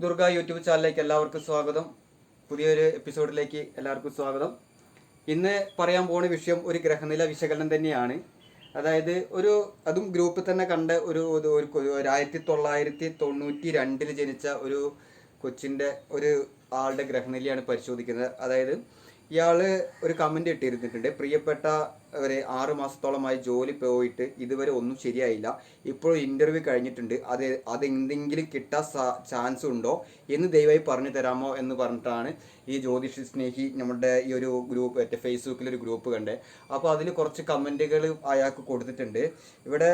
Durga YouTube ചാനലിലേക്ക് എല്ലാവർക്കും സ്വാഗതം. പുതിയൊരു എപ്പിസോഡിലേക്ക് എല്ലാവർക്കും സ്വാഗതം. ഇന്ന് പറയാൻ പോകുന്ന വിഷയം ഒരു ഗ്രഹനില വിശകലനം തന്നെയാണ്. അതായത് ഒരു അതും ഗ്രൂപ്പിൽ തന്നെ കണ്ട ഒരു ആയിരത്തി തൊള്ളായിരത്തി തൊണ്ണൂറ്റി രണ്ടിൽ ജനിച്ച ഒരു കൊച്ചിന്റെ ഒരു ആളുടെ ഗ്രഹനിലയാണ് പരിശോധിക്കുന്നത്. അതായത് ഇയാൾ ഒരു കമന്റ് ഇട്ടിരുന്നിട്ടുണ്ട്. പ്രിയപ്പെട്ട ഒരു ആറ് മാസത്തോളമായി ജോലി പോയിട്ട് ഇതുവരെ ഒന്നും ശരിയായില്ല. ഇപ്പോൾ ഇന്റർവ്യൂ കഴിഞ്ഞിട്ടുണ്ട്. അത് അത് എന്തെങ്കിലും കിട്ടാൻ ചാൻസ് ഉണ്ടോ എന്ന് ദയവായി പറഞ്ഞു തരാമോ എന്ന് പറഞ്ഞിട്ടാണ് ഈ ജ്യോതിഷ സ്നേഹി നമ്മുടെ ഈ ഒരു ഗ്രൂപ്പ് മറ്റേ ഫേസ്ബുക്കിലൊരു ഗ്രൂപ്പ് കണ്ടേ. അപ്പോൾ അതിൽ കുറച്ച് കമന്റുകൾ അയാൾക്ക് കൊടുത്തിട്ടുണ്ട്. ഇവിടെ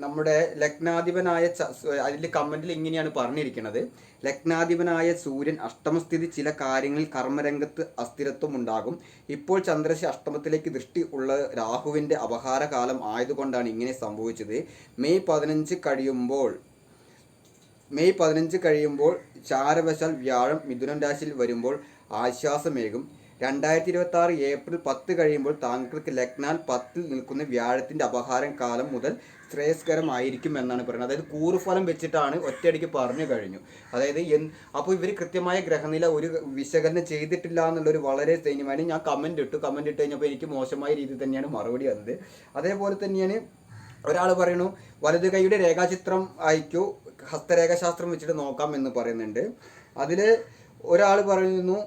നമ്മുടെ ലഗ്നാധിപനായ അതിൽ കമന്റിൽ ഇങ്ങനെയാണ് പറഞ്ഞിരിക്കുന്നത് ലഗ്നാധിപനായ സൂര്യൻ അഷ്ടമസ്ഥിതി ചില കാര്യങ്ങളിൽ കർമ്മരംഗത്ത് അസ്ഥിരത്വം ഉണ്ടാകും. ഇപ്പോൾ ചന്ദ്രശ അഷ്ടമത്തിലേക്ക് ദൃഷ്ടി ഉള്ള രാഹുവിന്റെ അപഹാരകാലം ആയതുകൊണ്ടാണ് ഇങ്ങനെ സംഭവിച്ചത്. മെയ് പതിനഞ്ച് കഴിയുമ്പോൾ മെയ് പതിനഞ്ച് കഴിയുമ്പോൾ ചാരവശാൽ വ്യാഴം മിഥുനം രാശിയിൽ വരുമ്പോൾ ആശ്വാസമേകും. രണ്ടായിരത്തി ഇരുപത്തി ആറ് ഏപ്രിൽ പത്ത് കഴിയുമ്പോൾ താങ്കൾക്ക് ലഗ്നാൽ പത്തിൽ നിൽക്കുന്ന വ്യാഴത്തിന്റെ അപഹാരം കാലം മുതൽ ശ്രേയസ്കരമായിരിക്കും എന്നാണ് പറയുന്നത്. അതായത് കൂറുഫലം വെച്ചിട്ടാണ് ഒറ്റയടിക്ക് പറഞ്ഞു കഴിഞ്ഞു. അതായത് എൻ അപ്പോൾ ഇവർ കൃത്യമായ ഗ്രഹനില ഒരു വിശകലനം ചെയ്തിട്ടില്ല എന്നുള്ളൊരു വളരെ ദൈന്യമായി ഞാൻ കമന്റ് ഇട്ടു. കമന്റ് ഇട്ട് കഴിഞ്ഞപ്പോൾ എനിക്ക് മോശമായ രീതിയിൽ തന്നെയാണ് മറുപടി വന്നത്. അതേപോലെ തന്നെയാണ് ഒരാൾ പറയുന്നു വലത് കൈയുടെ രേഖാചിത്രം അയക്കൂ. ഹസ്തരേഖാശാസ്ത്രം വെച്ചിട്ട് നോക്കാം എന്ന് പറയുന്നുണ്ട്. അതിൽ ഒരാൾ പറയുന്നു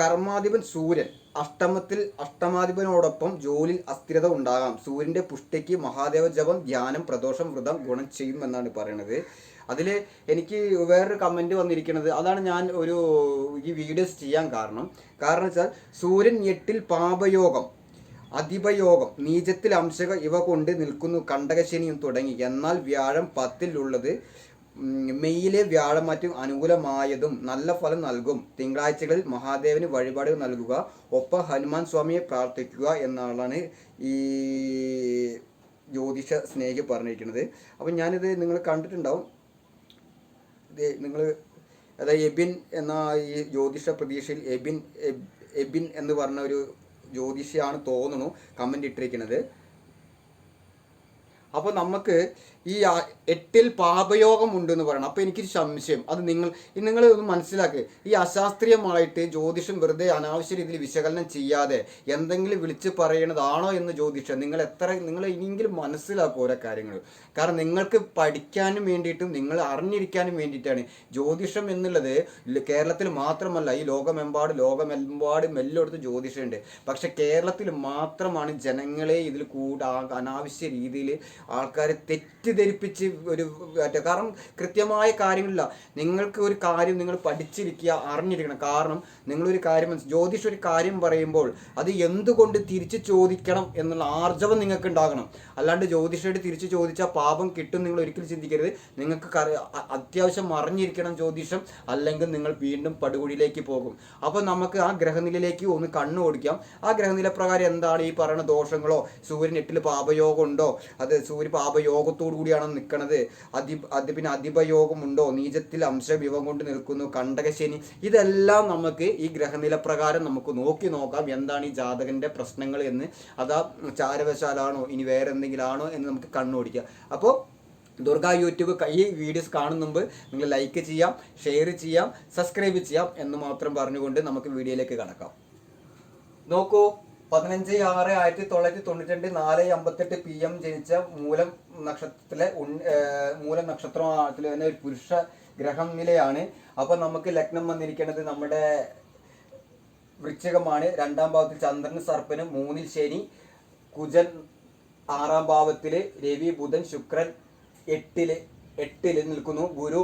കർമാധിപൻ സൂര്യൻ അഷ്ടമത്തിൽ അഷ്ടമാധിപനോടൊപ്പം ജോലിയിൽ അസ്ഥിരത ഉണ്ടാകാം. സൂര്യന്റെ പുഷ്ടിക്ക് മഹാദേവ ജപം ധ്യാനം പ്രദോഷം വ്രതം ഗുണം ചെയ്യും എന്നാണ് പറയുന്നത് അതിൽ എനിക്ക് വേറൊരു കമന്റ് വന്നിരിക്കുന്നത് അതാണ് ഞാൻ ഒരു ഈ വീഡിയോസ് ചെയ്യാൻ കാരണം. കാരണം വെച്ചാൽ സൂര്യൻ എട്ടിൽ പാപയോഗം അധിപയോഗം നീചത്തിൽ അംശക ഇവ കൊണ്ട് നിൽക്കുന്നു കണ്ടകശനിയും തുടങ്ങി. എന്നാൽ വ്യാഴം പത്തിലുള്ളത് മെയ്യിലെ വ്യാഴം മറ്റും അനുകൂലമായതും നല്ല ഫലം നൽകും. തിങ്കളാഴ്ചകളിൽ മഹാദേവന് വഴിപാടുകൾ നൽകുക. ഒപ്പം ഹനുമാൻ സ്വാമിയെ പ്രാർത്ഥിക്കുക എന്നാണ് ഈ ജ്യോതിഷ സ്നേഹി പറഞ്ഞിരിക്കുന്നത്. അപ്പം ഞാനിത് നിങ്ങൾ കണ്ടിട്ടുണ്ടാവും. നിങ്ങൾ അതായത് എബിൻ എന്ന ഈ ജ്യോതിഷ പ്രതീക്ഷയിൽ എബിൻ എബിൻ എന്ന് പറഞ്ഞ ഒരു ജ്യോതിഷിയാണ് തോന്നുന്നു കമന്റ് ഇട്ടിരിക്കുന്നത്. അപ്പോൾ നമുക്ക് ഈ എട്ടിൽ പാപയോഗം ഉണ്ടെന്ന് പറയണം. അപ്പോൾ എനിക്കൊരു സംശയം. അത് നിങ്ങൾ നിങ്ങൾ ഒന്ന് മനസ്സിലാക്കുക ഈ അശാസ്ത്രീയമായിട്ട് ജ്യോതിഷം വെറുതെ അനാവശ്യ രീതിയിൽ വിശകലനം ചെയ്യാതെ എന്തെങ്കിലും വിളിച്ച് പറയണതാണോ എന്ന് ജ്യോതിഷം നിങ്ങൾ എത്ര നിങ്ങൾ ഇനിയെങ്കിലും മനസ്സിലാക്കും ഓരോ കാര്യങ്ങൾ. കാരണം നിങ്ങൾക്ക് പഠിക്കാനും വേണ്ടിയിട്ടും നിങ്ങൾ അറിഞ്ഞിരിക്കാനും വേണ്ടിയിട്ടാണ് ജ്യോതിഷം എന്നുള്ളത് കേരളത്തിൽ മാത്രമല്ല ഈ ലോകമെമ്പാട് ലോകമെമ്പാടും എല്ലായിടത്തും ജ്യോതിഷമുണ്ട്. പക്ഷെ കേരളത്തിൽ മാത്രമാണ് ജനങ്ങളെ ഇതിൽ കൂടെ അനാവശ്യ രീതിയിൽ ആൾക്കാരെ തെറ്റിദ്ധരിപ്പിച്ച് ഒരു കാരണം കൃത്യമായ കാര്യങ്ങളില്ല നിങ്ങൾക്ക് ഒരു കാര്യം നിങ്ങൾ പഠിച്ചിരിക്കുക അറിഞ്ഞിരിക്കണം. കാരണം നിങ്ങളൊരു കാര്യം ജ്യോതിഷ ഒരു കാര്യം പറയുമ്പോൾ അത് എന്തുകൊണ്ട് തിരിച്ച് ചോദിക്കണം എന്നുള്ള ആർജവം നിങ്ങൾക്ക് ഉണ്ടാകണം. അല്ലാണ്ട് ജ്യോതിഷയുടെ തിരിച്ച് ചോദിച്ചാൽ പാപം കിട്ടും നിങ്ങൾ ഒരിക്കലും ചിന്തിക്കരുത്. നിങ്ങൾക്ക് അത്യാവശ്യം അറിഞ്ഞിരിക്കണം ജ്യോതിഷം അല്ലെങ്കിൽ നിങ്ങൾ വീണ്ടും പടുകുഴിയിലേക്ക് പോകും. അപ്പോൾ നമുക്ക് ആ ഗ്രഹനിലയിലേക്ക് ഒന്ന് കണ്ണു ഓടിക്കാം. ആ ഗ്രഹനില പ്രകാരം എന്താണ് ഈ പറയുന്ന ദോഷങ്ങളോ? സൂര്യൻ എട്ടിൽ പാപയോഗം ഉണ്ടോ? അത് സൂര്യ പാപയോഗത്തോടു കൂടിയാണോ നിൽക്കണത്? അതി അത് പിന്നെ അധിപയോഗമുണ്ടോ നീചത്തിൽ അംശവിവം കൊണ്ട് നിൽക്കുന്നു കണ്ടകശനി. ഇതെല്ലാം നമുക്ക് ഈ ഗ്രഹനില പ്രകാരം നമുക്ക് നോക്കി നോക്കാം. എന്താണ് ഈ ജാതകന്റെ പ്രശ്നങ്ങൾ എന്ന്. അതാ ചാരവശാലാണോ? ഇനി വേറെ എന്തെങ്കിലും ആണോ എന്ന് നമുക്ക് കണ്ണോടിക്കാം അപ്പോൾ ദുർഗ യൂട്യൂബ് ഈ വീഡിയോസ് കാണുന്ന മുമ്പ് നിങ്ങൾ ലൈക്ക് ചെയ്യാം ഷെയർ ചെയ്യാം സബ്സ്ക്രൈബ് ചെയ്യാം എന്ന് മാത്രം പറഞ്ഞുകൊണ്ട് നമുക്ക് വീഡിയോയിലേക്ക് കടക്കാം. നോക്കൂ. പതിനഞ്ച് ആറ് ആയിരത്തി തൊള്ളായിരത്തി തൊണ്ണൂറ്റി രണ്ട് നാല് അമ്പത്തെട്ട് പി എം ജനിച്ച മൂലം നക്ഷത്രത്തിലെ മൂലം നക്ഷത്രത്തിൽ തന്നെ ഒരു പുരുഷ ഗ്രഹം നിലയാണ്. അപ്പൊ നമുക്ക് ലഗ്നം വന്നിരിക്കുന്നത് നമ്മുടെ വൃശ്ചികമാണ്. രണ്ടാം ഭാവത്തിൽ ചന്ദ്രൻ സർപ്പനും മൂന്നിൽ ശനി കുജൻ ആറാം ഭാവത്തിൽ രവി ബുധൻ ശുക്രൻ എട്ടിൽ എട്ടിൽ നിൽക്കുന്നു. ഗുരു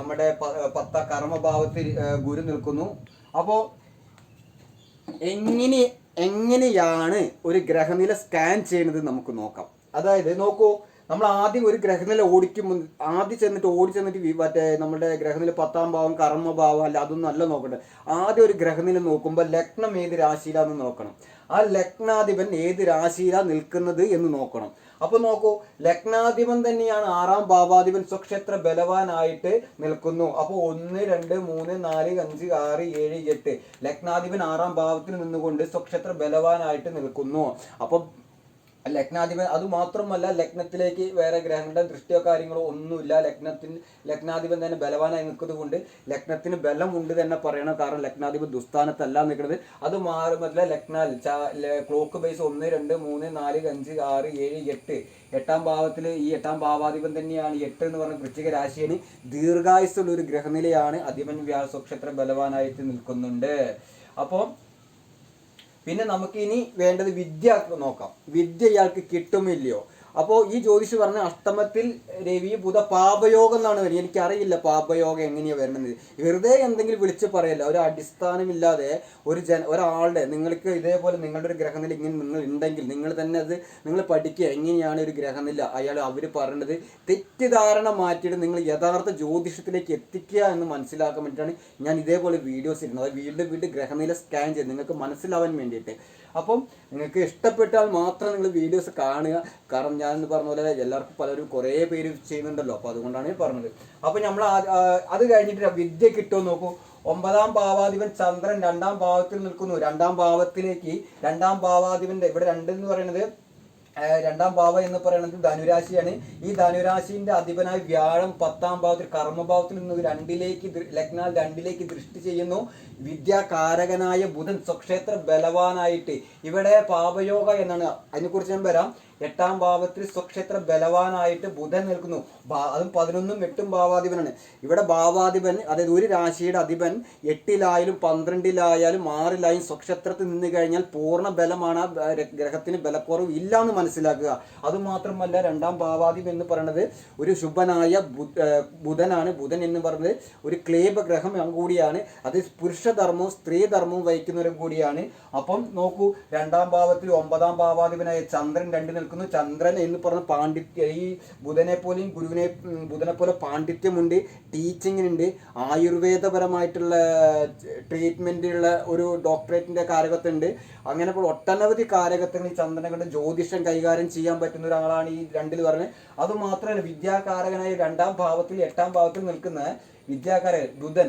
നമ്മുടെ പത്ത കർമ്മഭാവത്തിൽ ഗുരു നിൽക്കുന്നു. അപ്പോൾ എങ്ങനെ എങ്ങനെയാണ് ഒരു ഗ്രഹനില സ്കാൻ ചെയ്യുന്നത് നമുക്ക് നോക്കാം. അതായത് നോക്കൂ നമ്മൾ ആദ്യം ഒരു ഗ്രഹനില ഓടിക്കും ആദ്യം ചെന്നിട്ട് ഓടി ചെന്നിട്ട് മറ്റേ നമ്മുടെ ഗ്രഹനില പത്താം ഭാവം കർമ്മഭാവം അല്ല അതൊന്നും അല്ല നോക്കട്ടെ ആദ്യം ഒരു ഗ്രഹനില നോക്കുമ്പോൾ ലഗ്നം ഏത് രാശിയിലാന്ന് നോക്കണം. ആ ലഗ്നാധിപൻ ഏത് രാശിയിലാ നിൽക്കുന്നത് എന്ന് നോക്കണം. അപ്പൊ നോക്കൂ ലഗ്നാധിപൻ തന്നെയാണ് ആറാം ഭാവാധിപൻ സ്വക്ഷേത്ര ബലവാനായിട്ട് നിൽക്കുന്നു. അപ്പൊ ഒന്ന് രണ്ട് മൂന്ന് നാല് അഞ്ച് ആറ് ഏഴ് എട്ട് ലഗ്നാധിപൻ ആറാം ഭാവത്തിൽ നിന്നുകൊണ്ട് സ്വക്ഷേത്ര ബലവാനായിട്ട് നിൽക്കുന്നു. അപ്പൊ ലഗ്നാധിപൻ അത് മാത്രമല്ല ലഗ്നത്തിലേക്ക് വേറെ ഗ്രഹങ്ങളുടെ ദൃഷ്ടിയോ കാര്യങ്ങളോ ഒന്നുമില്ല. ലഗ്നത്തിന് ലഗ്നാധിപൻ തന്നെ ബലവാനായി നിൽക്കുന്നത് കൊണ്ട് ലഗ്നത്തിന് ബലം ഉണ്ട് തന്നെ പറയണം. കാരണം ലഗ്നാധിപൻ ദുസ്ഥാനത്തല്ല നിൽക്കുന്നത്. അത് മാറുമല്ല ലഗ്നാൽ ക്ലോക്ക് ബേസ് ഒന്ന് രണ്ട് മൂന്ന് നാല് അഞ്ച് ആറ് ഏഴ് എട്ട്. എട്ടാം ഭാവത്തിൽ ഈ എട്ടാം ഭാവാധിപൻ തന്നെയാണ്. എട്ട് എന്ന് പറഞ്ഞ വൃശ്ചിക രാശിയാണ്. ദീർഘായുസ്സുള്ള ഒരു ഗ്രഹനിലയാണ് അധിപൻ വ്യാസക്ഷേത്രം ബലവാനായിട്ട് നിൽക്കുന്നുണ്ട്. അപ്പോൾ പിന്നെ നമുക്കിനി വേണ്ടത് വിദ്യ നോക്കാം. വിദ്യ ഇയാൾക്ക് കിട്ടുമില്ലയോ? അപ്പോൾ ഈ ജ്യോതിഷ് പറഞ്ഞ അഷ്ടമത്തിൽ രവി ബുധ പാപയോഗം എന്നാണ് വരുന്നത് എനിക്കറിയില്ല പാപയോഗം എങ്ങനെയാണ് വരുന്നത് വെറുതെ എന്തെങ്കിലും വിളിച്ച് പറയല്ല. ഒരു അടിസ്ഥാനമില്ലാതെ ഒരു ജന ഒരാളുടെ നിങ്ങൾക്ക് ഇതേപോലെ നിങ്ങളുടെ ഒരു ഗ്രഹനില ഇങ്ങനെ നിങ്ങൾ ഉണ്ടെങ്കിൽ നിങ്ങൾ തന്നെ അത് നിങ്ങൾ പഠിക്കുക. എങ്ങനെയാണ് ഒരു ഗ്രഹനില? അയാൾ അവർ പറയുന്നത് തെറ്റിദ്ധാരണ മാറ്റിയിട്ട് നിങ്ങൾ യഥാർത്ഥ ജ്യോതിഷത്തിലേക്ക് എത്തിക്കുക എന്ന് മനസ്സിലാക്കാൻ വേണ്ടിയിട്ടാണ് ഞാൻ ഇതേപോലെ വീഡിയോസ് ഇരുന്നത് വീണ്ടും വീണ്ടും ഗ്രഹനില സ്കാൻ ചെയ്ത് നിങ്ങൾക്ക് മനസ്സിലാവാൻ വേണ്ടിയിട്ട്. അപ്പം നിങ്ങൾക്ക് ഇഷ്ടപ്പെട്ടാൽ മാത്രം നിങ്ങൾ വീഡിയോസ് കാണുക. കാരണം ഞാൻ പറഞ്ഞ പോലെ എല്ലാവർക്കും പലരും കുറേ പേര് ചെയ്യുന്നുണ്ടല്ലോ. അപ്പോൾ അതുകൊണ്ടാണ് ഞാൻ പറഞ്ഞത്. അപ്പോൾ നമ്മൾ അത് കഴിഞ്ഞിട്ട് വിദ്യ കിട്ടുമോ നോക്കൂ. ഒമ്പതാം ഭാവാധിപൻ ചന്ദ്രൻ രണ്ടാം ഭാവത്തിൽ നിൽക്കുന്നു. രണ്ടാം ഭാവത്തിലേക്ക് രണ്ടാം ഭാവാധിപന്റെ ഇവിടെ രണ്ട് എന്ന് പറയുന്നത് രണ്ടാം ഭാവം എന്ന് പറയുന്നത് ധനുരാശിയാണ്. ഈ ധനുരാശിന്റെ അധിപനായ വ്യാഴം പത്താം ഭാവത്തിൽ കർമ്മഭാവത്തിൽ നിന്ന് രണ്ടിലേക്ക് ലഗ്നാൽ രണ്ടിലേക്ക് ദൃഷ്ടി ചെയ്യുന്നു. വിദ്യാകാരകനായ ബുധൻ സ്വക്ഷേത്ര ബലവാനായിട്ട്. ഇവിടെ പാപയോഗ എന്നാണ്. അതിനെക്കുറിച്ച് ഞാൻ വരാം. എട്ടാം ഭാവത്തിൽ സ്വക്ഷേത്ര ബലവാനായിട്ട് ബുധൻ നിൽക്കുന്നു. അതും പതിനൊന്നും എട്ടും ഭാവാധിപനാണ്. ഇവിടെ ഭാവാധിപൻ അതായത് ഒരു രാശിയുടെ അധിപൻ എട്ടിലായാലും പന്ത്രണ്ടിലായാലും ആറിലായാലും സ്വക്ഷേത്രത്തിൽ നിന്ന് കഴിഞ്ഞാൽ പൂർണ ബലമാണ് ആ ഗ്രഹത്തിന് ബലക്കുറവ് ഇല്ല എന്ന് മനസ്സിലാക്കുക. അതുമാത്രമല്ല രണ്ടാം ഭാവാധിപൻ എന്ന് പറയുന്നത് ഒരു ശുഭനായ ബുധനാണ്. ബുധൻ എന്ന് പറയുന്നത് ഒരു ക്ലേബ ഗ്രഹം കൂടിയാണ്. അത് പുരുഷധർമ്മവും സ്ത്രീധർമ്മവും വഹിക്കുന്നവരും കൂടിയാണ്. അപ്പം നോക്കൂ രണ്ടാം ഭാവത്തിൽ ഒമ്പതാം ഭാവാധിപനായ ചന്ദ്രൻ രണ്ട് നിൽക്കുന്നു. ചന്ദ്രൻ എന്ന് പറഞ്ഞ പാണ്ഡിത്യ ഈ ബുധനെ പോലെയും ഗുരുവിനെ ബുധനെ പോലെ പാണ്ഡിത്യമുണ്ട് ടീച്ചിങ്ങിനുണ്ട്. ആയുർവേദപരമായിട്ടുള്ള ട്രീറ്റ്മെന്റുള്ള ഒരു ഡോക്ടറേറ്റിന്റെ കാരകത്തുണ്ട് അങ്ങനെ ഇപ്പോൾ ഒട്ടനവധി കാരകത്തുകൾ ഈ ചന്ദ്രനെ കൊണ്ട് ജ്യോതിഷം കൈകാര്യം ചെയ്യാൻ പറ്റുന്ന ഒരാളാണ് ഈ രണ്ടിൽ പറഞ്ഞത്. അതുമാത്രമല്ല വിദ്യാകാരകനായി രണ്ടാം ഭാവത്തിൽ എട്ടാം ഭാവത്തിൽ നിൽക്കുന്ന വിദ്യാകാരൻ ബുധൻ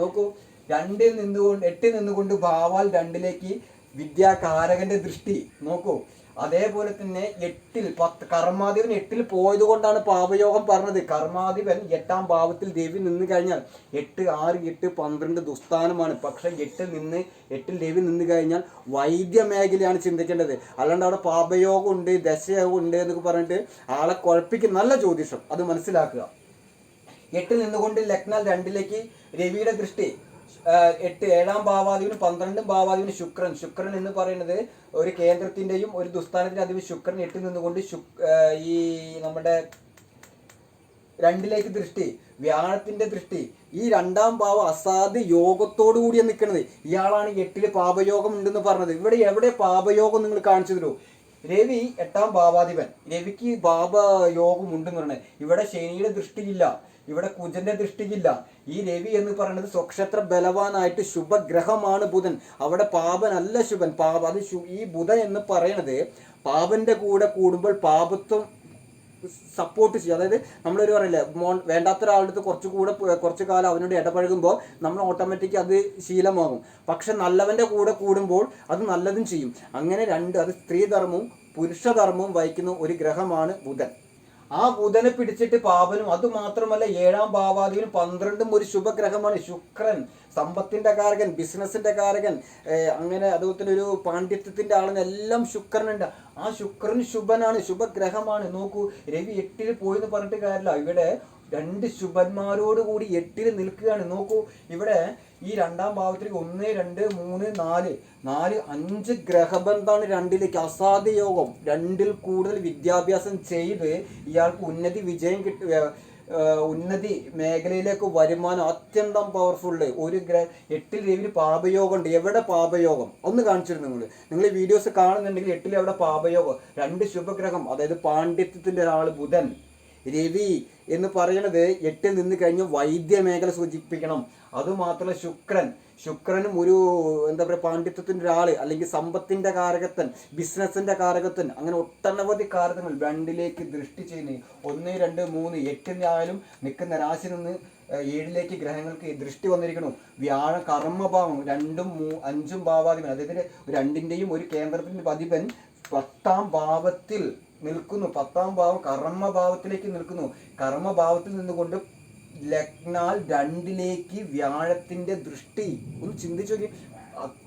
നോക്കൂ രണ്ടിൽ നിന്നുകൊണ്ട് എട്ടിൽ നിന്നുകൊണ്ട് ഭാവാൽ രണ്ടിലേക്ക് വിദ്യാകാരകന്റെ ദൃഷ്ടി നോക്കൂ അതേപോലെ തന്നെ എട്ടിൽ പത്ത് കർമാധിപൻ എട്ടിൽ പോയത് കൊണ്ടാണ് പാപയോഗം പറഞ്ഞത്. കർമാധിപൻ എട്ടാം ഭാവത്തിൽ ദേവി നിന്ന് കഴിഞ്ഞാൽ എട്ട് ആറ് എട്ട് പന്ത്രണ്ട് ദുസ്ഥാനമാണ്. പക്ഷെ എട്ടിൽ നിന്ന് എട്ടിൽ ദേവി നിന്ന് കഴിഞ്ഞാൽ വൈദ്യ മേഖലയാണ് ചിന്തിക്കേണ്ടത്. അല്ലാണ്ട് അവിടെ പാപയോഗം ഉണ്ട് ദശയോഗം ഉണ്ട് എന്നൊക്കെ പറഞ്ഞിട്ട് ആളെ കുഴപ്പിക്കും. നല്ല ജ്യോതിഷം അത് മനസ്സിലാക്കുക. എട്ടിൽ നിന്നുകൊണ്ട് ലക്നാൽ രണ്ടിലേക്ക് രവിയുടെ ദൃഷ്ടി. എട്ട് ഏഴാം ഭാവാധിപന് പന്ത്രണ്ടും ഭാവാധിപന് ശുക്രൻ. ശുക്രൻ എന്ന് പറയുന്നത് ഒരു കേന്ദ്രത്തിന്റെയും ഒരു ദുസ്ഥാനത്തിന്റെ അധിപൻ ശുക്രൻ എട്ടിൽ നിന്നുകൊണ്ട് ഈ നമ്മുടെ രണ്ടിലേക്ക് ദൃഷ്ടി വ്യാഴത്തിന്റെ ദൃഷ്ടി. ഈ രണ്ടാം ഭാവം അസാധ്യ യോഗത്തോടു കൂടിയാണ് നിൽക്കുന്നത് ഇയാളാണ് എട്ടിൽ പാപയോഗം ഉണ്ടെന്ന് പറഞ്ഞത്. ഇവിടെ എവിടെ പാപയോഗം നിങ്ങൾ കാണിച്ചു തരൂ രവി എട്ടാം ഭാവാധിപൻ. രവിക്ക് ഭാവയോഗം ഉണ്ടെന്ന് പറയുന്നത് ഇവിടെ ശനിയുടെ ദൃഷ്ടിയില്ല. ഇവിടെ കുജന്റെ ദൃഷ്ടിയില്ല. ഈ രവി എന്ന് പറയുന്നത് സ്വക്ഷത്ര ബലവാനായിട്ട് ശുഭഗ്രഹമാണ് ബുധൻ. അവിടെ പാപനല്ല ശുഭൻ. പാപ അത് ഈ ബുധൻ എന്ന് പറയുന്നത് പാപന്റെ കൂടെ കൂടുമ്പോൾ പാപത്വം സപ്പോർട്ട് ചെയ്യും. അതായത് നമ്മളൊരു പറയില്ലേ മോൺ വേണ്ടാത്ത ഒരാളുടെ അടുത്ത് കുറച്ച് കൂടെ കുറച്ച് കാലം അവനോട് ഇടപഴകുമ്പോൾ നമ്മൾ ഓട്ടോമാറ്റിക് അത് ശീലമാകും. പക്ഷെ നല്ലവന്റെ കൂടെ കൂടുമ്പോൾ അത് നല്ലതും ചെയ്യും. അങ്ങനെ രണ്ട് അത് സ്ത്രീധർമ്മവും പുരുഷധർമ്മവും വഹിക്കുന്ന ഒരു ഗ്രഹമാണ് ബുധൻ. ആ ബുധനെ പിടിച്ചിട്ട് പാപനും അതുമാത്രമല്ല ഏഴാം ഭാവാധിപനും പന്ത്രണ്ടും ഒരു ശുഭഗ്രഹമാണ് ശുക്രൻ. സമ്പത്തിന്റെ കാരകൻ ബിസിനസ്സിന്റെ കാരകൻ അങ്ങനെ അതുപോലെ തന്നെ ഒരു പാണ്ഡിത്യത്തിന്റെ ആളെന്ന് എല്ലാം ശുക്രനുണ്ട്. ആ ശുക്രൻ ശുഭനാണ് ശുഭഗ്രഹമാണ്. നോക്കൂ രവി എട്ടിൽ പോയി എന്ന് പറഞ്ഞിട്ട് കാര്യമില്ല. ഇവിടെ രണ്ട് ശുഭന്മാരോട് കൂടി എട്ടിൽ നിൽക്കുകയാണ്. നോക്കൂ ഇവിടെ ഈ രണ്ടാം ഭാവത്തിലേക്ക് ഒന്ന് രണ്ട് മൂന്ന് നാല്. നാല് അഞ്ച് ഗ്രഹബന്ധാണ് രണ്ടിലേക്ക്. അസാധ്യ യോഗം. രണ്ടിൽ കൂടുതൽ വിദ്യാഭ്യാസം ചെയ്ത് ഇയാൾക്ക് ഉന്നതി വിജയം കിട്ടുക ഉന്നതി മേഖലയിലേക്ക് വരുമാനം അത്യന്തം പവർഫുള്ള് ഒരു ഗ്ര എട്ടിൽ രവിന് പാപയോഗം ഉണ്ട്. എവിടെ പാപയോഗം? ഒന്ന് കാണിച്ചിരുന്നു നിങ്ങൾ നിങ്ങൾ ഈ വീഡിയോസ് കാണുന്നുണ്ടെങ്കിൽ എട്ടിൽ എവിടെ പാപയോഗം? രണ്ട് ശുഭഗ്രഹം അതായത് പാണ്ഡിത്യത്തിന്റെ ഒരാൾ ബുധൻ രവി എന്ന് പറയുന്നത് എട്ടിൽ നിന്ന് കഴിഞ്ഞ് വൈദ്യ മേഖല സൂചിപ്പിക്കണം അതുമാത്രമല്ല ശുക്രൻ. ശുക്രനും ഒരു എന്താ പറയുക പാണ്ഡിത്യത്തിന്റെ ഒരാൾ അല്ലെങ്കിൽ സമ്പത്തിന്റെ കാരകത്തൻ ബിസിനസ്സിന്റെ കാരകത്തൻ അങ്ങനെ ഒട്ടനവധി കാരകങ്ങൾ രണ്ടിലേക്ക് ദൃഷ്ടി ചെയ്യുന്ന ഒന്ന് രണ്ട് മൂന്ന് എട്ടിനായാലും നിൽക്കുന്ന രാശി നിന്ന് ഏഴിലേക്ക് ഗ്രഹങ്ങൾക്ക് ദൃഷ്ടി വന്നിരിക്കണം വ്യാഴ കർമ്മഭാവം രണ്ടും മൂ അഞ്ചും ഭാവാധിപൻ അതായത് രണ്ടിന്റെയും ഒരു കേന്ദ്രത്തിന്റെ പതിപൻ പത്താം ഭാവത്തിൽ നിൽക്കുന്നു. പത്താം ഭാവം കർമ്മഭാവത്തിലേക്ക് നിൽക്കുന്നു. കർമ്മഭാവത്തിൽ നിന്നുകൊണ്ട് ലഗ്നാൽ രണ്ടിലേക്ക് വ്യാഴത്തിന്റെ ദൃഷ്ടി. ഒന്ന് ചിന്തിച്ചു നോക്കി.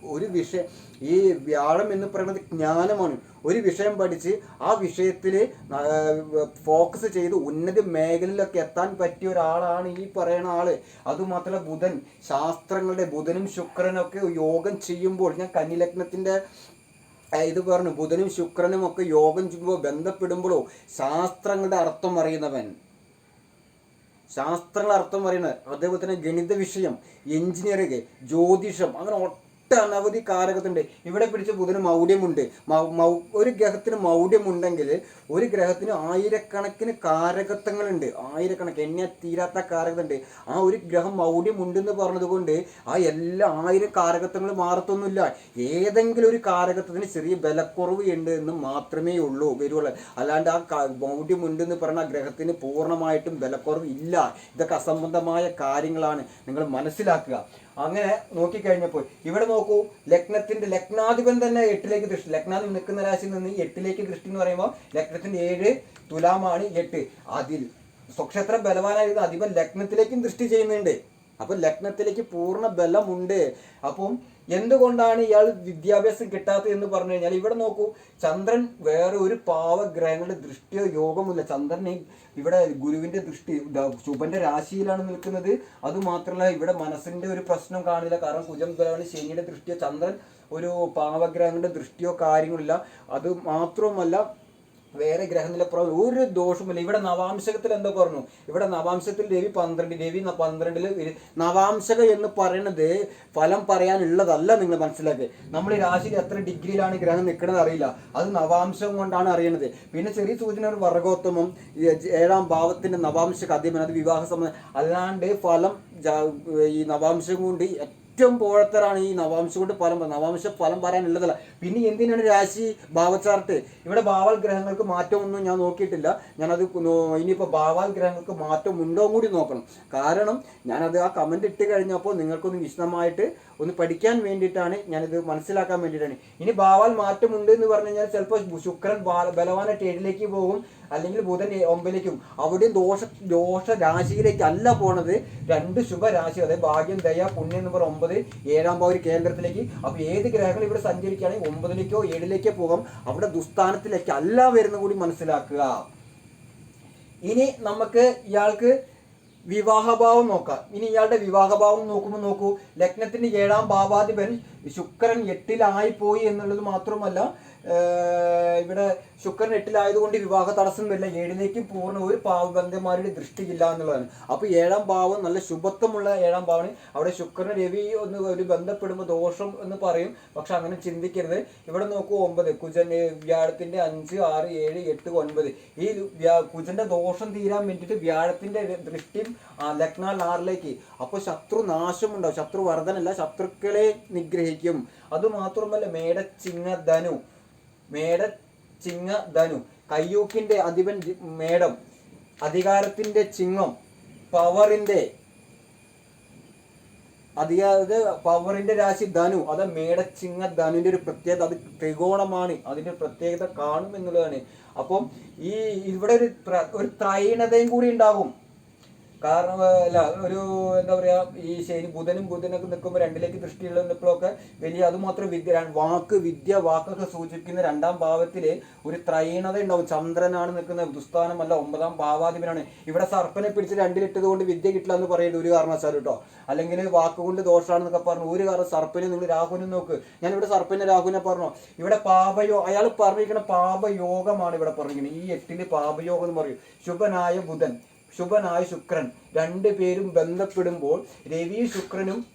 ഒരു വിഷയം ഈ വ്യാഴം എന്ന് പറയുന്നത് ജ്ഞാനമാണ്. ഒരു വിഷയം പഠിച്ച് ആ വിഷയത്തിൽ ഫോക്കസ് ചെയ്ത് ഉന്നത മേഖലയിലൊക്കെ എത്താൻ പറ്റിയ ഒരാളാണ് ഈ പറയുന്ന ആൾ. അതുമാത്രമല്ല ബുധൻ. ശാസ്ത്രങ്ങളുടെ ബുധനും ശുക്രനൊക്കെ യോഗം ചെയ്യുമ്പോൾ ഞാൻ കന്നിലഗ്നത്തിന്റെ ആ, ഇത് പറഞ്ഞു ബുധനും ശുക്രനും ഒക്കെ യോഗം ചെയ്യുമ്പോൾ ബന്ധപ്പെടുമ്പോഴോ ശാസ്ത്രങ്ങളുടെ അർത്ഥം അറിയുന്നവൻ. ശാസ്ത്രങ്ങൾ അർത്ഥം പറയുന്നത് അതേപോലെ തന്നെ ഗണിത വിഷയം എഞ്ചിനീയറിംഗ് ജ്യോതിഷം അങ്ങനെ ഒട്ടനവധി കാരകത്തുണ്ട്. ഇവിടെ പിടിച്ച ബുധന് മൗഢ്യമുണ്ട് ഒരു ഗ്രഹത്തിന് മൗഢ്യമുണ്ടെങ്കിൽ ഒരു ഗ്രഹത്തിന് ആയിരക്കണക്കിന് കാരകത്വങ്ങളുണ്ട്. ആയിരക്കണക്കിന് എന്നെ തീരാത്ത കാരകത്തുണ്ട്. ആ ഒരു ഗ്രഹം മൗഢ്യമുണ്ടെന്ന് പറഞ്ഞതുകൊണ്ട് ആ എല്ലാ ആയിരം കാരകത്വങ്ങളും മാറത്തൊന്നുമില്ല. ഏതെങ്കിലും ഒരു കാരകത്വത്തിന് ചെറിയ ബലക്കുറവ് ഉണ്ട് എന്ന് മാത്രമേ ഉള്ളൂ വരുള്ളൂ അല്ലാണ്ട് ആ മൗഢ്യമുണ്ടെന്ന് പറഞ്ഞ ഗ്രഹത്തിന് പൂർണമായിട്ടും ബലക്കുറവ് ഇല്ല ഇതൊക്കെ അസംബന്ധമായ കാര്യങ്ങളാണ്. നിങ്ങൾ മനസ്സിലാക്കുക. അങ്ങനെ നോക്കിക്കഴിഞ്ഞപ്പോൾ ഇവിടെ നോക്കൂ ലഗ്നത്തിന്റെ ലഗ്നാധിപൻ തന്നെ എട്ടിലേക്ക് ദൃഷ്ടി ലഗ്നാധിപൻ നിൽക്കുന്ന രാശിയിൽ നിന്ന് എട്ടിലേക്ക് ദൃഷ്ടി എന്ന് പറയുമ്പോൾ ലഗ്നത്തിന്റെ ഏഴ് തുലാമാണ് എട്ട്. അതിൽ സ്വക്ഷേത്ര ബലവാനായിരുന്ന അധിപൻ ലഗ്നത്തിലേക്കും ദൃഷ്ടി ചെയ്യുന്നുണ്ട്. അപ്പൊ ലഗ്നത്തിലേക്ക് പൂർണ ബലമുണ്ട്. അപ്പം എന്തുകൊണ്ടാണ് ഇയാൾ വിദ്യാഭ്യാസം കിട്ടാത്തത് എന്ന് പറഞ്ഞു കഴിഞ്ഞാൽ ഇവിടെ നോക്കൂ ചന്ദ്രൻ വേറെ ഒരു പാവഗ്രഹങ്ങളുടെ ദൃഷ്ടിയോ യോഗമില്ല ചന്ദ്രനെ ഇവിടെ ഗുരുവിന്റെ ദൃഷ്ടി ശുഭന്റെ രാശിയിലാണ് നിൽക്കുന്നത്. അതുമാത്രമല്ല ഇവിടെ മനസ്സിന്റെ ഒരു പ്രശ്നം കാണില്ല. കാരണം കുജം ബലമാണ് ശനിയുടെ ദൃഷ്ടിയോ ചന്ദ്രൻ ഒരു പാവഗ്രഹങ്ങളുടെ ദൃഷ്ടിയോ കാര്യങ്ങളില്ല. അത് മാത്രവുമല്ല വേറെ ഗ്രഹനില പ്രവ- ഒരു ദോഷമില്ല ഇവിടെ നവാംശകത്തിൽ എന്താ പറഞ്ഞു? ഇവിടെ നവാംശത്തിൽ രവി പന്ത്രണ്ട് രവി പന്ത്രണ്ടിൽ നവാംശകം എന്ന് പറയുന്നത് ഫലം പറയാനുള്ളതല്ല നിങ്ങൾ മനസ്സിലാക്കുക നമ്മൾ ഈ രാശിയിൽ എത്ര ഡിഗ്രിയിലാണ് ഗ്രഹം നിൽക്കുന്നത് അറിയില്ല. അത് നവാംശം കൊണ്ടാണ് അറിയണത്. പിന്നെ ചെറിയ സൂചന ഒരു വർഗോത്തമം ഏഴാം ഭാവത്തിന്റെ നവാംശ അധിപൻ അത് വിവാഹ സംബന്ധം അല്ലാണ്ട് ഫലം ഈ നവാംശം കൊണ്ട് ഏറ്റവും പോഴത്തരാണ് ഈ നവാംശം കൊണ്ട് ഫലം. നവാംശ ഫലം പറയാനുള്ളതല്ല. പിന്നെ എന്തിനാണ് രാശി ഭാവചാർട്ട്? ഇവിടെ ഭാവൽ ഗ്രഹങ്ങൾക്ക് മാറ്റമൊന്നും ഞാൻ നോക്കിയിട്ടില്ല. ഞാനത് ഇനിയിപ്പോൾ ഭാവാൽ ഗ്രഹങ്ങൾക്ക് മാറ്റം ഉണ്ടോ കൂടി നോക്കണം. കാരണം ഞാനത് ആ കമന്റ് ഇട്ട് കഴിഞ്ഞപ്പോൾ നിങ്ങൾക്കൊന്ന് വിശദമായിട്ട് ഒന്ന് പഠിക്കാൻ വേണ്ടിയിട്ടാണ് ഞാനിത് മനസ്സിലാക്കാൻ വേണ്ടിയിട്ടാണ്. ഇനി ഭാവാൽ മാറ്റമുണ്ട് എന്ന് പറഞ്ഞു കഴിഞ്ഞാൽ ചിലപ്പോൾ ശുക്രൻ ബലവാന ഏഴിലേക്ക് പോകും. അല്ലെങ്കിൽ ബുധൻ ഒമ്പതിലേക്കും. അവിടെയും ദോഷ ദോഷ രാശിയിലേക്ക് അല്ല പോണത്. രണ്ട് ശുഭരാശി അതായത് ഭാഗ്യം ദയ പുണ്യം നമ്പർ ഒമ്പത് ഏഴാം ഭാവ കേന്ദ്രത്തിലേക്ക്. അപ്പൊ ഏത് ഗ്രഹങ്ങൾ ഇവിടെ സഞ്ചരിക്കുകയാണെങ്കിൽ ഒമ്പതിലേക്കോ ഏഴിലേക്കോ പോകാം. അവിടെ ദുസ്ഥാനത്തിലേക്ക് അല്ല വരുന്ന കൂടി മനസ്സിലാക്കുക. ഇനി നമുക്ക് ഇയാൾക്ക് വിവാഹഭാവം നോക്കാം. ഇനി ഇയാളുടെ വിവാഹഭാവം നോക്കുമ്പോൾ നോക്കൂ. ലഗ്നത്തിന്റെ ഏഴാം ഭാവാധിപൻ ശുക്രൻ എട്ടിലായി പോയി എന്നുള്ളത് മാത്രമല്ല ഇവിടെ ശുക്രൻ എട്ടിലായതുകൊണ്ട് വിവാഹ തടസ്സം വരില്ല. ഏഴിലേക്കും പൂർണ ഒരു പാവബന്ധന്മാരുടെ ദൃഷ്ടിയില്ല എന്നുള്ളതാണ്. അപ്പൊ ഏഴാം ഭാവം നല്ല ശുഭത്വമുള്ള ഏഴാം ഭാവമാണ് അവിടെ ശുക്രന് രവി ഒന്ന് ഒരു ബന്ധപ്പെടുമ്പോൾ ദോഷം എന്ന് പറയും. പക്ഷെ അങ്ങനെ ചിന്തിക്കരുത്. ഇവിടെ നോക്കൂ ഒമ്പത്. കുജൻ വ്യാഴത്തിന്റെ അഞ്ച് ആറ് ഏഴ് എട്ട് ഒൻപത്. ഈ കുജന്റെ ദോഷം തീരാൻ വേണ്ടിയിട്ട് വ്യാഴത്തിന്റെ ദൃഷ്ടിയും ലഗ്നാൽ ആറിലേക്ക്. അപ്പോൾ ശത്രു നാശമുണ്ടാവും. ശത്രു വർധനല്ല. ശത്രുക്കളെ നിഗ്രഹിക്കും. അതുമാത്രമല്ല മേടച്ചിങ്ങ ധനു. മേടച്ചിങ്ങ ധനു. കയ്യൂക്കിന്റെ അധിപൻ മേടം. അധികാരത്തിന്റെ ചിങ്ങം പവറിന്റെ അതായത് പവറിന്റെ രാശി ധനു. അത് മേടച്ചിങ്ങ ധനുവിന്റെ ഒരു പ്രത്യേകത. അത് ത്രികോണമാണ്. അതിന്റെ പ്രത്യേകത കാണും എന്നുള്ളതാണ്. അപ്പം ഈ ഇവിടെ ഒരു ഒരു ത്രൈണതയും കൂടി ഉണ്ടാകും. കാരണം അല്ല ഒരു എന്താ പറയാ ഈ ശനി ബുധനും ബുധനൊക്കെ നിൽക്കുമ്പോൾ രണ്ടിലേക്ക് ദൃഷ്ടിയുള്ള നിൽക്കുമ്പോഴൊക്കെ വലിയ അതുമാത്രം വിദ്യ വാക്ക് വിദ്യ വാക്കൊക്കെ സൂചിപ്പിക്കുന്ന രണ്ടാം ഭാവത്തിൽ ഒരു ത്രൈണത ഉണ്ടാവും. ചന്ദ്രനാണ് നിൽക്കുന്നത്. ദുസ്ഥാനമല്ല ഒമ്പതാം ഭാവാധിപനാണ്. ഇവിടെ സർപ്പനെ പിടിച്ച് രണ്ടിലിട്ടത് കൊണ്ട് വിദ്യ കിട്ടില്ല എന്ന് പറയുന്നത് ഒരു കാരണവശാലും കേട്ടോ. അല്ലെങ്കിൽ വാക്കുകൊണ്ട് ദോഷമാണെന്നൊക്കെ പറഞ്ഞു. ഒരു കാരണം സർപ്പനെ നിങ്ങൾ രാഹുവിനെ നോക്ക്. ഞാൻ ഇവിടെ സർപ്പനെ രാഹുവിനെ പറഞ്ഞു. ഇവിടെ പാപയോ അയാൾ പറഞ്ഞിരിക്കുന്ന പാപയോഗമാണ് ഇവിടെ പറഞ്ഞിരിക്കുന്നത്. ഈ എട്ടിന് പാപയോഗം എന്ന് പറയും. ശുഭനായ ബുധൻ. ശുഭനായ ശുക്രൻ. രണ്ടു പേരും ബന്ധപ്പെടുമ്പോൾ രവി ശുക്രനും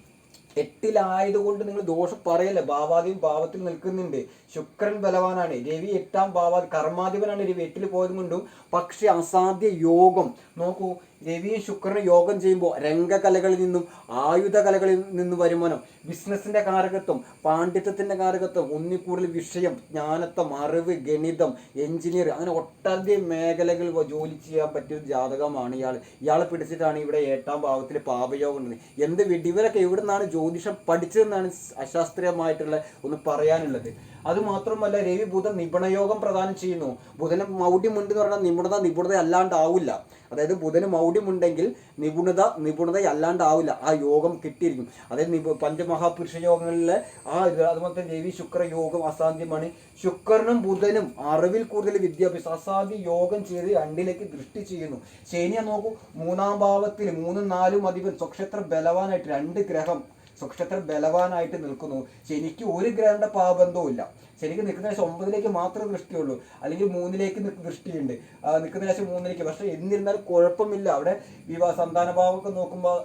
എട്ടിലായതുകൊണ്ട് നിങ്ങൾ ദോഷം പറയല്ല? ഭാവാധിപൻ ഭാവത്തിൽ നിൽക്കുന്നുണ്ട്. ശുക്രൻ ബലവാനാണ്. രവി എട്ടാം ഭാവാ കർമാധിപനാണ്. രവി എട്ടിൽ പോയത് കൊണ്ടും പക്ഷെ അസാധ്യ യോഗം. നോക്കൂ രവിയും ശുക്രനും യോഗം ചെയ്യുമ്പോൾ രംഗകലകളിൽ നിന്നും ആയുധ കലകളിൽ നിന്നും വരുമാനം ബിസിനസിന്റെ കാരകത്വം പാണ്ഡിത്യത്തിന്റെ കാരകത്വം ഒന്നിൽ വിഷയം ജ്ഞാനത്വം അറിവ് ഗണിതം എഞ്ചിനീയർ അങ്ങനെ ഒട്ടധികം മേഖലകൾ ജോലി ചെയ്യാൻ പറ്റിയ ജാതകമാണ് ഇയാൾ ഇയാളെ പിടിച്ചിട്ടാണ് ഇവിടെ എട്ടാം ഭാവത്തിൽ പാപയോഗം ഉള്ളത് എന്ത് വിടിവരൊക്കെ എവിടെ നിന്നാണ് ജ്യോതിഷം പഠിച്ചതെന്നാണ് അശാസ്ത്രീയമായിട്ടുള്ള ഒന്ന് പറയാനുള്ളത്. അത് മാത്രമല്ല രവി ബുധൻ നിപുണയോഗം പ്രദാനം ചെയ്യുന്നു. ബുധന് മൗഢ്യമുണ്ട് എന്ന് പറഞ്ഞാൽ നിപുണത നിപുണത അല്ലാണ്ടാവില്ല അതായത് ബുധന് മൗഢ്യമുണ്ടെങ്കിൽ നിപുണത നിപുണത അല്ലാണ്ടാവില്ല ആ യോഗം കിട്ടിയിരിക്കും. അതായത് നിപു- പഞ്ചമഹാപുരുഷ യോഗങ്ങളിലെ ആ അതുപോലെ തന്നെ രവി ശുക്ര യോഗം അസാധ്യമാണ്. ശുക്രനും ബുധനും അറിവിൽ കൂടുതൽ വിദ്യാഭ്യാസം അസാധ്യ യോഗം ചെയ്ത് രണ്ടിലേക്ക് ദൃഷ്ടി ചെയ്യുന്നു. ശനിയെ നോക്കൂ മൂന്നാം ഭാവത്തിൽ മൂന്നും നാലും അധിപൻ സ്വക്ഷേത്ര ബലവാനായിട്ട് രണ്ട് ഗ്രഹം സ്വക്ഷേത്ര ബലവാനായിട്ട് നിൽക്കുന്നു. ശനിക്ക് ഒരു ഗ്രഹങ്ങളുടെ പാബന്ധവും ഇല്ല. ശനിക്ക് നിൽക്കുന്ന ശേഷം ഒമ്പതിലേക്ക് മാത്രമേ ദൃഷ്ടിയുള്ളൂ. അല്ലെങ്കിൽ മൂന്നിലേക്ക് ദൃഷ്ടിയുണ്ട്. നിൽക്കുന്ന ശേഷം മൂന്നിലേക്ക്. പക്ഷെ എന്നിരുന്നാലും കുഴപ്പമില്ല. അവിടെ വിവാഹ സന്താന ഭാവമൊക്കെ നോക്കുമ്പോൾ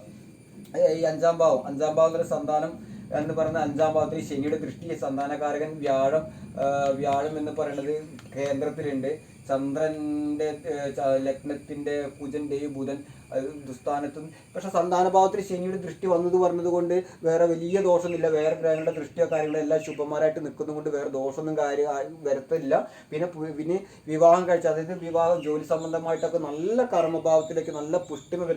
ഈ അഞ്ചാം ഭാവം. അഞ്ചാം ഭാവം എന്നൊരു സന്താനം എന്ന് പറയുന്ന അഞ്ചാം ഭാവത്തിൽ ശനിയുടെ ദൃഷ്ടി സന്താനകാരകൻ വ്യാഴം വ്യാഴം എന്ന് പറയുന്നത് കേന്ദ്രത്തിലുണ്ട്. ചന്ദ്രന്റെ ലഗ്നത്തിന്റെ കുജന്റെയും ബുധൻ ദുസ്ഥാനത്തും പക്ഷെ സന്താനഭാവത്തിൽ ശനിയുടെ ദൃഷ്ടി വന്നത് പറഞ്ഞത് കൊണ്ട് വേറെ വലിയ ദോഷമൊന്നുമില്ല. വേറെ ഗ്രഹങ്ങളുടെ ദൃഷ്ടിയോ കാര്യങ്ങളോ എല്ലാം ശുഭന്മാരായിട്ട് നിൽക്കുന്നതുകൊണ്ട് വേറെ ദോഷമൊന്നും കാര്യം വരത്തില്ല. പിന്നെ പിന്നെ വിവാഹം കഴിച്ച അതായത് വിവാഹം ജോലി സംബന്ധമായിട്ടൊക്കെ നല്ല കർമ്മഭാവത്തിലേക്ക് നല്ല പുഷ്ടിമ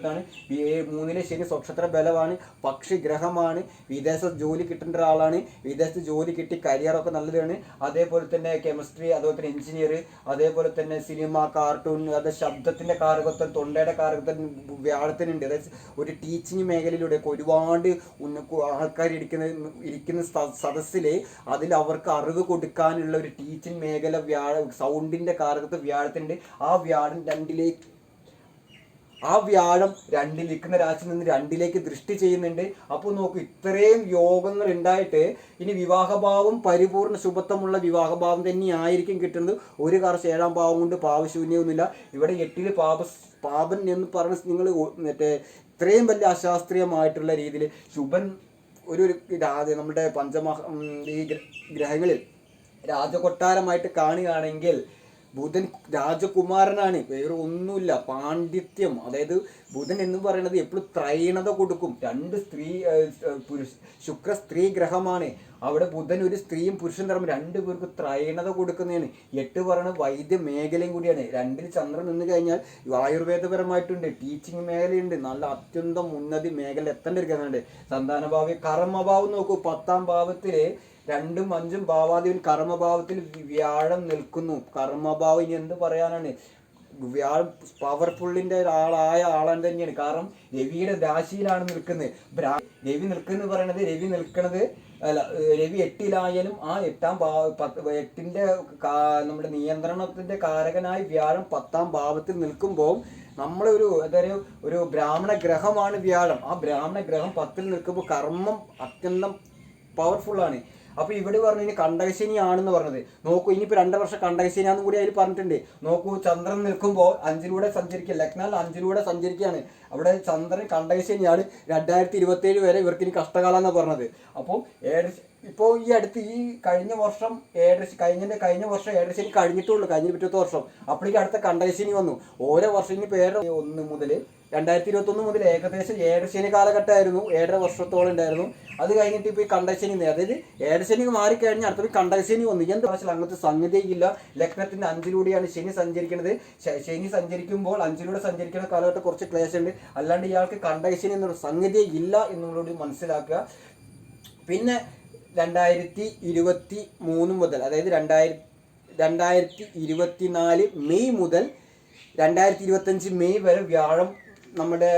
ഈ മൂന്നിലെ ശനി സ്വക്ഷത്ര ബലമാണ് പക്ഷി ഗ്രഹമാണ് വിദേശ ജോലി കിട്ടേണ്ട ഒരാളാണ് വിദേശത്ത് ജോലി കിട്ടി കരിയറൊക്കെ നല്ലതാണ്. അതേപോലെ തന്നെ കെമിസ്ട്രി അതുപോലെ തന്നെ എഞ്ചിനീയർ അതേപോലെ തന്നെ സിനിമ കാർട്ടൂൺ അത് ശബ്ദത്തിന്റെ കാരകത്വം തൊണ്ടയുടെ കാരകത്വം വ്യാഴത്തിനുണ്ട്. അതായത് ഒരു ടീച്ചിങ് മേഖലയിലൂടെ ഒക്കെ ഒരുപാട് ആൾക്കാർ ഇരിക്കുന്ന ഇരിക്കുന്ന സദസ്സിൽ അതിൽ അവർക്ക് അറിവ് കൊടുക്കാനുള്ള ഒരു ടീച്ചിങ് മേഖല വ്യാഴ സൗണ്ടിന്റെ കാരകത്ത് വ്യാഴത്തിനുണ്ട്. ആ വ്യാഴം രണ്ടിലേക്ക് ആ വ്യാഴം രണ്ടിൽ ഇരിക്കുന്ന രാശിയിൽ നിന്ന് രണ്ടിലേക്ക് ദൃഷ്ടി ചെയ്യുന്നുണ്ട്. അപ്പോൾ നോക്കൂ ഇത്രയും യോഗങ്ങൾ ഉണ്ടായിട്ട് ഇനി വിവാഹഭാവം പരിപൂർണ ശുഭത്വമുള്ള വിവാഹഭാവം തന്നെ ആയിരിക്കും കിട്ടുന്നത്. ഒരു കാർഷ ഏഴാം ഭാവം കൊണ്ട് പാവശൂന്യമൊന്നുമില്ല ഇവിടെ എട്ടിൽ പാപ പാപൻ എന്ന് പറഞ്ഞ നിങ്ങൾ മറ്റേ ഇത്രയും വലിയ അശാസ്ത്രീയമായിട്ടുള്ള രീതിയിൽ ശുഭൻ ഒരു രാജ നമ്മുടെ പഞ്ചമഹ ഈ ഗ്രഹങ്ങളിൽ രാജകൊട്ടാരമായിട്ട് കാണുകയാണെങ്കിൽ ബുധൻ രാജകുമാരനാണ്. വേറെ ഒന്നുമില്ല. പാണ്ഡിത്യം. അതായത് ബുധൻ എന്ന് പറയുന്നത് എപ്പോഴും ത്രൈണത കൊടുക്കും. രണ്ട് സ്ത്രീ പുരുഷ ശുക്ര സ്ത്രീ ഗ്രഹമാണ്. അവിടെ ബുധൻ ഒരു സ്ത്രീയും പുരുഷൻ തരം രണ്ടു പേർക്ക് ത്രൈണത കൊടുക്കുന്നതാണ്. എട്ട് പറയുന്നത് വൈദ്യ മേഖലയും കൂടിയാണ്. രണ്ടിൽ ചന്ദ്രൻ നിന്ന് കഴിഞ്ഞാൽ ആയുർവേദപരമായിട്ടുണ്ട് ടീച്ചിങ് മേഖലയുണ്ട്. നല്ല അത്യന്തം ഉന്നതി മേഖല എത്തേണ്ട ഒരു ഗ്രഹമുണ്ട് സന്താനഭാവി കർമ്മഭാവം നോക്കൂ. പത്താം ഭാവത്തിൽ രണ്ടും അഞ്ചും ഭാവാധിപൻ കർമ്മഭാവത്തിൽ വ്യാഴം നിൽക്കുന്നു. കർമ്മഭാവം ഇനി എന്ത് പറയാനാണ്? വ്യാഴം പവർഫുള്ളിന്റെ ഒരാളായ ആളൻ തന്നെയാണ്. കാരണം രവിയുടെ രാശിയിലാണ് നിൽക്കുന്നത്. രവി നിൽക്കുന്നത് പറയണത് രവി നിൽക്കുന്നത് അല്ല രവി എട്ടിലായാലും ആ എട്ടാം ഭാവ പത്ത് നമ്മുടെ നിയന്ത്രണത്തിന്റെ കാരകനായി വ്യാഴം പത്താം ഭാവത്തിൽ നിൽക്കുമ്പോൾ നമ്മളൊരു എന്താ പറയുക ഒരു ബ്രാഹ്മണ ഗ്രഹമാണ് വ്യാഴം. ആ ബ്രാഹ്മണ ഗ്രഹം പത്തിൽ നിൽക്കുമ്പോൾ കർമ്മം അത്യന്തം പവർഫുൾ ആണ് അപ്പൊ ഇവിടെ പറഞ്ഞു ഇനി കണ്ടകശനിയാണെന്ന് പറഞ്ഞത്. നോക്കൂ ഇനിയിപ്പോ രണ്ട് വർഷം കണ്ടകശനിയാന്ന് കൂടി അതിൽ പറഞ്ഞിട്ടുണ്ട്. നോക്കൂ ചന്ദ്രൻ നിൽക്കുമ്പോൾ അഞ്ചിലൂടെ സഞ്ചരിക്കുക ലക്നാലിൽ അഞ്ചിലൂടെ സഞ്ചരിക്കുകയാണ്. അവിടെ ചന്ദ്രൻ കണ്ടകശനിയാണ് രണ്ടായിരത്തി ഇരുപത്തി ഏഴ് വരെ ഇവർക്ക് ഇനി കഷ്ടകാലം എന്നാണ് പറഞ്ഞത്. അപ്പോൾ ഏഴ് ഇപ്പോൾ ഈ അടുത്ത് ഈ കഴിഞ്ഞ വർഷം ഏഴരശ്ശി കഴിഞ്ഞ കഴിഞ്ഞ വർഷം ഏഴരശ്ശേരി കഴിഞ്ഞിട്ടുള്ളൂ കഴിഞ്ഞ പിറ്റത്തെ വർഷം. അപ്പോഴേക്ക് അടുത്ത കണ്ടകശനി വന്നു. ഓരോ വർഷം ഇനി പേര് ഒന്ന് മുതൽ രണ്ടായിരത്തി ഇരുപത്തൊന്ന് മുതൽ ഏകദേശം ഏഴരശ്ശേരി കാലഘട്ടമായിരുന്നു. ഏഴര വർഷത്തോളം ഉണ്ടായിരുന്നു. അത് കഴിഞ്ഞിട്ട് ഇപ്പോൾ ഈ കണ്ടശനി അതായത് ഏഴശനി മാറിക്കഴിഞ്ഞാൽ അടുത്ത കണ്ടശനി വന്നു. എന്ത് പ്രാവശ്യം അങ്ങനത്തെ സംഗതിയില്ല. ലഗ്നത്തിന്റെ അഞ്ചിലൂടെയാണ് ശനി സഞ്ചരിക്കുന്നത് ശനി സഞ്ചരിക്കുമ്പോൾ അഞ്ചിലൂടെ സഞ്ചരിക്കുന്ന കാലഘട്ടം കുറച്ച് ക്ലേശമുണ്ട്. അല്ലാണ്ട് ഇയാൾക്ക് കണ്ടശനി എന്നൊരു സംഗതിയില്ല എന്നുള്ളത് മനസ്സിലാക്കുക. പിന്നെ രണ്ടായിരത്തി ഇരുപത്തി മൂന്ന് മുതൽ അതായത് രണ്ടായിരത്തി രണ്ടായിരത്തി ഇരുപത്തിനാല് മെയ് മുതൽ രണ്ടായിരത്തി ഇരുപത്തഞ്ച് മെയ് വരെ വ്യാഴം നമ്മുടെ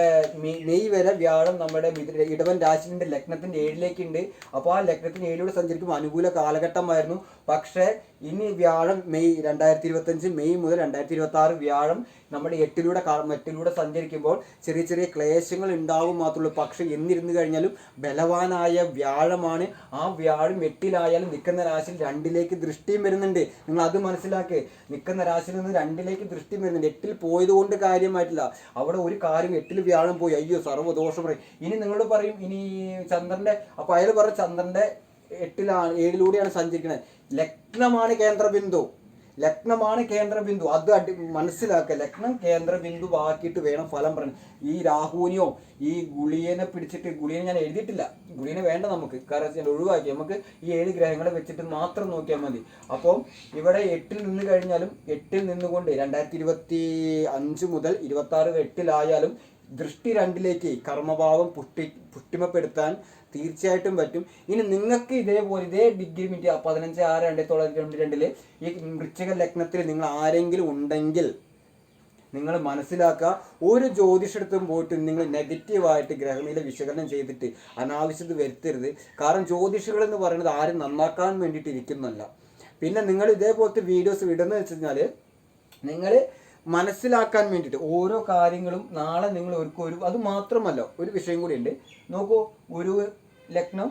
മെയ് വരെ വ്യാഴം നമ്മുടെ ഇടവൻ രാശിന്റെ ലഗ്നത്തിന്റെ ഏഴിലേക്കുണ്ട്. അപ്പോൾ ആ ലഗ്നത്തിന് ഏഴിലൂടെ സഞ്ചരിക്കുമ്പോൾ അനുകൂല കാലഘട്ടമായിരുന്നു. പക്ഷേ ഇനി വ്യാഴം മെയ് രണ്ടായിരത്തി ഇരുപത്തഞ്ച് മെയ് മുതൽ രണ്ടായിരത്തി ഇരുപത്തി ആറ് വ്യാഴം നമ്മുടെ എട്ടിലൂടെ മെറ്റിലൂടെ സഞ്ചരിക്കുമ്പോൾ ചെറിയ ചെറിയ ക്ലേശങ്ങൾ ഉണ്ടാവും മാത്രമുള്ളൂ പക്ഷേ എന്നിരുന്നു കഴിഞ്ഞാലും ബലവാനായ വ്യാഴമാണ്. ആ വ്യാഴം എട്ടിലായാലും നിൽക്കുന്ന രാശിയിൽ രണ്ടിലേക്ക് ദൃഷ്ടിയും വരുന്നുണ്ട്. നിങ്ങൾ അത് മനസ്സിലാക്കേ. നിൽക്കുന്ന രാശിയിൽ നിന്ന് രണ്ടിലേക്ക് ദൃഷ്ടിയും വരുന്നുണ്ട്. എട്ടിൽ പോയതുകൊണ്ട് കാര്യമായിട്ടില്ല. അവിടെ ഒരു കാര്യം എട്ടിൽ വ്യാഴം പോയി. അയ്യോ സർവദോഷം പറയും. ഇനി നിങ്ങൾ പറയും ഇനി ചന്ദ്രന്റെ അപ്പൊ അയാൾ പറയും ചന്ദ്രന്റെ എട്ടിലാണ് ഏഴിലൂടെയാണ് സഞ്ചരിക്കുന്നത്. ലഗ്നമാണ് കേന്ദ്രബിന്ദു. ലഗ്നമാണ് കേന്ദ്രബിന്ദു. അത് അടി മനസ്സിലാക്കുക ലഗ്നം കേന്ദ്രബിന്ദു ആക്കിയിട്ട് വേണം ഫലം പറയാൻ. ഈ രാഹുവിനെയോ ഈ ഗുളിയനെ പിടിച്ചിട്ട് ഗുളിയനെ ഞാൻ എഴുതിയിട്ടില്ല. ഗുളിയനെ വേണ്ട നമുക്ക്. കാരണം ഒഴിവാക്കി. നമുക്ക് ഈ ഏഴ് ഗ്രഹങ്ങളെ വെച്ചിട്ട് മാത്രം നോക്കിയാൽ മതി. അപ്പം ഇവിടെ എട്ടിൽ നിന്ന് കഴിഞ്ഞാലും എട്ടിൽ നിന്നുകൊണ്ട് രണ്ടായിരത്തി ഇരുപത്തി അഞ്ച് മുതൽ ഇരുപത്തി ആറ് എട്ടിലായാലും ദൃഷ്ടി രണ്ടിലേക്ക് കർമ്മഭാവം പുഷ്ടി പുഷ്ടിമപ്പെടുത്താൻ തീർച്ചയായിട്ടും പറ്റും. ഇനി നിങ്ങൾക്ക് ഇതേപോലെ ഇതേ ഡിഗ്രി മിറ്റ് പതിനഞ്ച് ആറ് രണ്ടായിരത്തി തൊള്ളായിരത്തി തൊണ്ണൂറ്റി രണ്ടിൽ ഈ വൃശ്ചിക ലഗ്നത്തിൽ നിങ്ങൾ ആരെങ്കിലും ഉണ്ടെങ്കിൽ നിങ്ങൾ മനസ്സിലാക്കുക. ഒരു ജ്യോതിഷടുത്തും പോയിട്ട് നിങ്ങൾ നെഗറ്റീവായിട്ട് ഗ്രഹനില വിശകലനം ചെയ്തിട്ട് അനാവശ്യത വരുത്തരുത്. കാരണം ജ്യോതിഷികൾ എന്ന് പറയുന്നത് ആരും നന്നാക്കാൻ വേണ്ടിയിട്ട് ഇരിക്കുന്നല്ല പിന്നെ നിങ്ങൾ ഇതേപോലത്തെ വീഡിയോസ് വിടുന്നത് വെച്ച് കഴിഞ്ഞാൽ നിങ്ങൾ മനസ്സിലാക്കാൻ വേണ്ടിയിട്ട് ഓരോ കാര്യങ്ങളും നാളെ നിങ്ങൾ ഒരു ഒരു അത് മാത്രമല്ല ഒരു വിഷയം കൂടി ഉണ്ട്. നോക്കൂ ഗുരു ലഗ്നം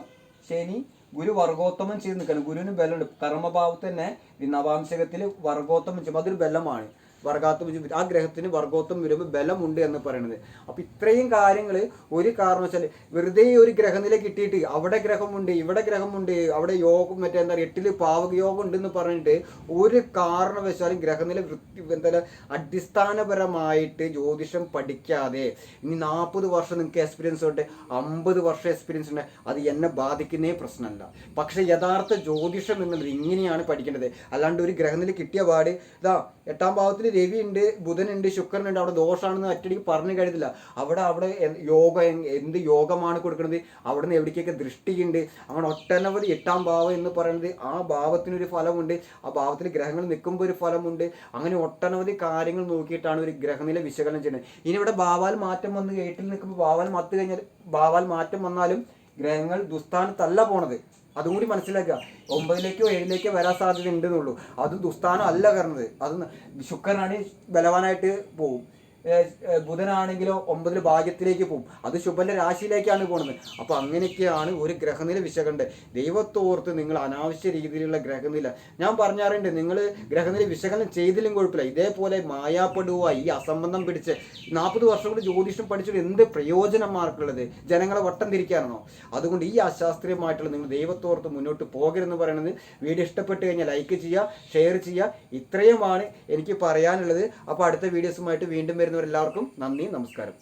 ശനി ഗുരു വർഗോത്തമം ചെയ്ത് നിൽക്കണം ഗുരുവിന് ബലമുണ്ട്. കർമ്മഭാവത്തിൽ തന്നെ നവാംശകത്തിൽ വർഗോത്തമം ചെയ്യും. അതൊരു ബലമാണ്. വർഗാത്മം ചെയ്യും. ആ ഗ്രഹത്തിന് വർഗോത്വം വരുമ്പോൾ ബലമുണ്ട് എന്ന് പറയുന്നത് അപ്പൊ ഇത്രയും കാര്യങ്ങൾ ഒരു കാരണവശാൽ വെറുതെ ഒരു ഗ്രഹനില കിട്ടിയിട്ട് അവിടെ ഗ്രഹമുണ്ട് ഇവിടെ ഗ്രഹമുണ്ട് അവിടെ യോഗം മറ്റേ എന്താ പറയുക എട്ടിൽ പാവക യോഗം ഉണ്ടെന്ന് പറഞ്ഞിട്ട് ഒരു കാരണവശാലും ഗ്രഹനില വൃത്തി എന്താ അടിസ്ഥാനപരമായിട്ട് ജ്യോതിഷം പഠിക്കാതെ ഇനി നാൽപ്പത് വർഷം നിങ്ങൾക്ക് എക്സ്പീരിയൻസ് ഉണ്ട് അമ്പത് വർഷം എക്സ്പീരിയൻസ് ഉണ്ട് അത് എന്നെ ബാധിക്കുന്നേ പ്രശ്നമല്ല. പക്ഷെ യഥാർത്ഥ ജ്യോതിഷം എന്നുള്ളത് ഇങ്ങനെയാണ് പഠിക്കേണ്ടത്. അല്ലാണ്ട് ഒരു ഗ്രഹനില കിട്ടിയ പാട് ഇതാ എട്ടാം ഭാവത്തിൽ രവി ഉണ്ട് ബുധൻ ബുധനുണ്ട് ശുക്രനുണ്ട് അവിടെ ദോഷമാണെന്ന് അറ്റടിക്ക് പറഞ്ഞു കഴിയത്തില്ല അവിടെ അവിടെ യോഗ എന്ത് യോഗമാണ് കൊടുക്കുന്നത്? അവിടെ നിന്ന് എവിടേക്കൊക്കെ ദൃഷ്ടിയുണ്ട്? അങ്ങനെ ഒട്ടനവധി എട്ടാം ഭാവം എന്ന് പറയുന്നത് ആ ഭാവത്തിനൊരു ഫലമുണ്ട്. ആ ഭാവത്തിൽ ഗ്രഹങ്ങൾ നിൽക്കുമ്പോൾ ഒരു ഫലമുണ്ട്. അങ്ങനെ ഒട്ടനവധി കാര്യങ്ങൾ നോക്കിയിട്ടാണ് ഒരു ഗ്രഹനില വിശകലനം ചെയ്യുന്നത്. ഇനി ഇവിടെ ഭാവാൽ മാറ്റം വന്ന് കേട്ടിൽ നിൽക്കുമ്പോൾ ഭാവാൽ മത്ത് കഴിഞ്ഞാൽ ഭാവാൽ മാറ്റം വന്നാലും ഗ്രഹങ്ങൾ ദുസ്ഥാനത്തല്ല പോണത്. അതും കൂടി മനസ്സിലാക്കുക. ഒമ്പതിലേക്കോ ഏഴിലേക്കോ വരാൻ സാധ്യത ഉണ്ടെന്നുള്ളൂ അത് ദുസ്ഥാനം അല്ല കയറുന്നത്. അത് ശുക്രനാണ് ബലവാനായിട്ട് ഏഹ് ബുധനാണെങ്കിലോ ഒമ്പതിൽ ഭാഗ്യത്തിലേക്ക് പോകും അത് ശുഭന്റെ രാശിയിലേക്കാണ് പോകുന്നത് അപ്പോൾ അങ്ങനെയൊക്കെയാണ് ഒരു ഗ്രഹനില വിശകണ്ട്. ദൈവത്തോർത്ത് നിങ്ങൾ അനാവശ്യ രീതിയിലുള്ള ഗ്രഹനില. ഞാൻ പറഞ്ഞാറുണ്ട് നിങ്ങൾ ഗ്രഹനില വിശകലനം ചെയ്തില്ലെങ്കിൽ കുഴപ്പമില്ല. ഇതേപോലെ മായാപ്പെടുക ഈ അസംബന്ധം പിടിച്ച് നാൽപ്പത് വർഷം കൊണ്ട് ജ്യോതിഷം പഠിച്ചിട്ട് എന്ത് പ്രയോജനമാർക്കുള്ളത്? ജനങ്ങളെ വട്ടം തിരിക്കാനാണോ? അതുകൊണ്ട് ഈ അശാസ്ത്രീയമായിട്ടുള്ള നിങ്ങൾ ദൈവത്തോർത്ത് മുന്നോട്ട് പോകരുതെന്ന് പറയുന്നത് വീഡിയോ ഇഷ്ടപ്പെട്ട് കഴിഞ്ഞാൽ ലൈക്ക് ചെയ്യുക ഷെയർ ചെയ്യുക. ഇത്രയുമാണ് എനിക്ക് പറയാനുള്ളത്. അപ്പോൾ അടുത്ത വീഡിയോസുമായിട്ട് വീണ്ടും വരുന്നവരെല്ലാവർക്കും നന്ദി നമസ്കാരം.